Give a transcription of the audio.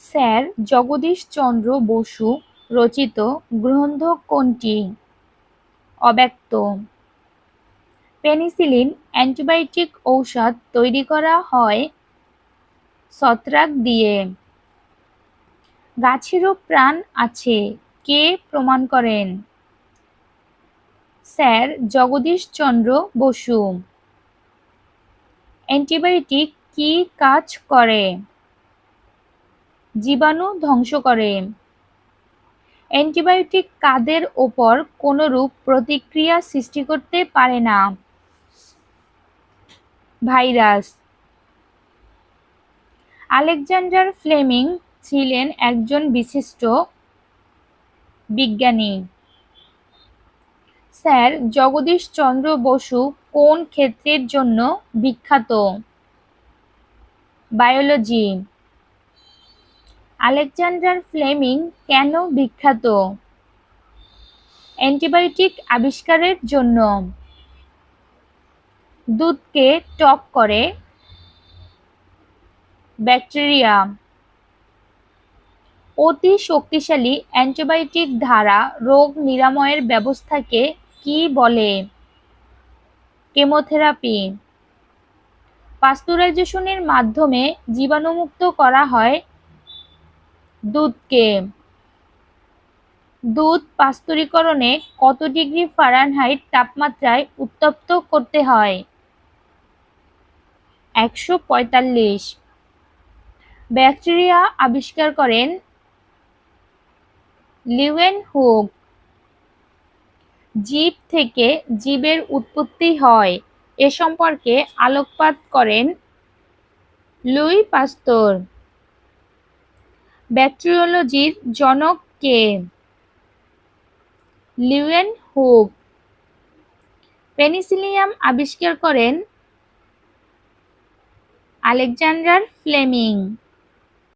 Sir Jagadish Chandra Basu রচিত গ্রন্থ কোনটি? অব্যক্ত। পেনিসিলিন অ্যান্টিবায়োটিক ঔষধ তৈরি করা হয় ছত্রাক দিয়ে। গাছেরও প্রাণ আছে, কে প্রমাণ করেন? স্যার জগদীশ চন্দ্র বসু। অ্যান্টিবায়োটিক কি কাজ করে? জীবাণু ধ্বংস করে। অ্যান্টিবায়োটিক কাদের ওপর কোনরূপ প্রতিক্রিয়া সৃষ্টি করতে পারে না। ভাইরাস। আলেকজান্ডার ফ্লেমিং ছিলেন একজন বিশিষ্ট বিজ্ঞানী। স্যার, জগদীশ চন্দ্র বসু কোন ক্ষেত্রের জন্য বিখ্যাত? বায়োলজি। আলেকজান্ডার ফ্লেমিং কেন বিখ্যাত? অ্যান্টিবায়োটিক আবিষ্কারের জন্য। দুধকে টক করে ব্যাকটেরিয়া। অতি শক্তিশালী অ্যান্টিবায়োটিক ধারা রোগ নিরাময়ের ব্যবস্থাকে কি বলে? কেমোথেরাপি। পাস্তুরাইজেশনের মাধ্যমে জীবাণুমুক্ত করা হয় দুধকে। দুধ পাস্তুরীকরণে কত ডিগ্রি ফারেনহাইট তাপমাত্রায় উত্তপ্ত করতে হয়? একশো পঁয়তাল্লিশ। ব্যাকটেরিয়া আবিষ্কার করেন লিওয়েন হুক জীব থেকে জীবের উৎপত্তি হয়। এ সম্পর্কে আলোকপাত করেন লুই পাস্তর। ব্যাকটেরিওলজির জনক কে? লিউয়েন হুক পেনিসিলিয়াম আবিষ্কার করেন আলেকজান্ডার ফ্লেমিং।